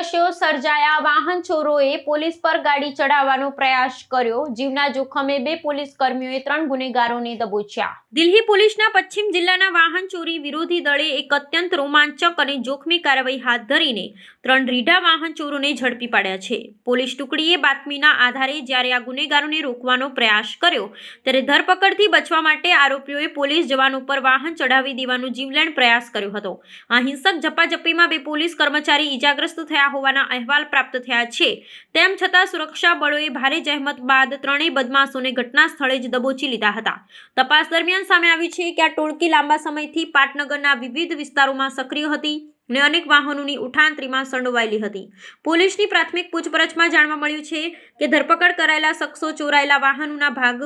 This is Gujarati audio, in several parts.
દ્રશ્યો સર્જાયા. વાહન ચોરોએ પોલીસ પર ગાડી ચડાવવાનો પ્રયાસ કર્યો. જીવના જોખમે બે પોલીસ કર્મીઓએ ત્રણ ગુનેગારોને દબોચ્યા. દિલ્હી પોલીસના પશ્ચિમ જિલ્લાના વાહન ચોરી વિરોધી દળે એક અત્યંત રોમાંચક અને જોખમી કાર્યવાહી હાથ ધરીને ત્રણ રીઢા વાહન ચોરોને ઝડપી પાડ્યા છે. પોલીસ ટુકડીએ બાતમીના આધારે જ્યારે આ ગુનેગારોને રોકવાનો પ્રયાસ કર્યો, ત્યારે ધરપકડથી બચવા માટે આરોપીઓએ પોલીસ જવાનો ઉપર વાહન ચડાવી દેવાનો જીવલેણ પ્રયાસ કર્યો હતો. આ હિંસક ઝપાઝપીમાં બે પોલીસ કર્મચારી ઈજાગ્રસ્ત થયા હોવાના અહેવાલ પ્રાપ્ત થયા છે. તેમ છતાં સુરક્ષા બળોએ ભારે જહેમત બાદ ત્રણેય બદમાશોને ઘટના સ્થળે જ દબોચી લીધા હતા. તપાસ દરમિયાન સામે આવી છે કે આ ટોળકી લાંબા સમયથી પાટનગરના વિવિધ વિસ્તારોમાં સક્રિય હતી અને અનેક વાહનોની ઉઠાંતરીમાં સંડોવાયેલી હતી. પોલીસની પ્રાથમિક પૂછપરછમાં જાણવા મળ્યું છે કે ધરપકડ કરાયેલા શખ્સો ચોરાયેલા વાહનોના ભાગ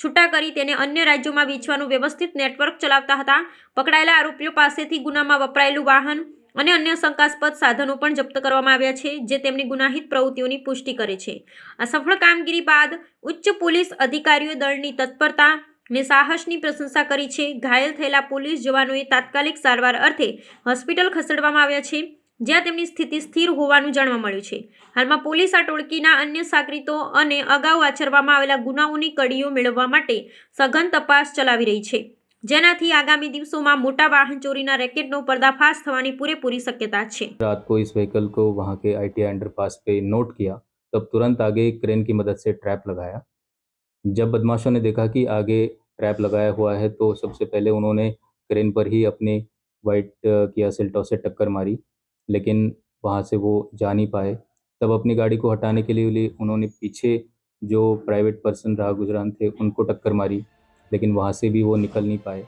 છૂટા કરી તેને અન્ય રાજ્યોમાં વેચવાનું વ્યવસ્થિત નેટવર્ક ચલાવતા હતા. પકડાયેલા આરોપીઓ પાસેથી ગુનામાં વપરાયેલું વાહન અને અન્ય શંકાસ્પદ સાધનો પણ જપ્ત કરવામાં આવ્યા છે, જે તેમની ગુનાહિત પ્રવૃત્તિઓની પુષ્ટિ કરે છે. આ સફળ કામગીરી બાદ ઉચ્ચ પોલીસ અધિકારીઓ દળની તત્પરતા ને સાહસની પ્રશંસા કરી છે. ઘાયલ થયેલા પોલીસ જવાનોએ તાત્કાલિક સારવાર અર્થે હોસ્પિટલ ખસેડવામાં આવ્યા છે, જ્યાં તેમની સ્થિતિ સ્થિર હોવાનું જાણવા મળ્યું છે. હાલમાં પોલીસ આ ટોળકીના અન્ય સાગરીતો અને અગાઉ આચરવામાં આવેલા ગુનાઓની કડીઓ મેળવવા માટે સઘન તપાસ ચલાવી રહી છે. જેનાથી આગામી દિવસોમાં મોટા વાહન ચોરીના રેકેટનો પર્દાફાશ થવાની પૂરેપૂરી શક્યતા છે रात को इस व्हीकल को वहाँ के आई अंडरपास पे नोट किया तब तुरंत आगे क्रेन की मदद से ट्रैप लगाया जब बदमाशों ने देखा कि आगे ट्रैप लगाया हुआ है तो सबसे पहले उन्होंने क्रेन पर ही अपने वाइट किया सेल्टो से टक्कर मारी लेकिन वहाँ से वो जा नहीं पाए तब अपनी गाड़ी को हटाने के लिए लिए उन्होंने पीछे जो प्राइवेट पर्सन राह गुजरान थे उनको टक्कर मारी लेकिन वहाँ से भी वो निकल नहीं पाए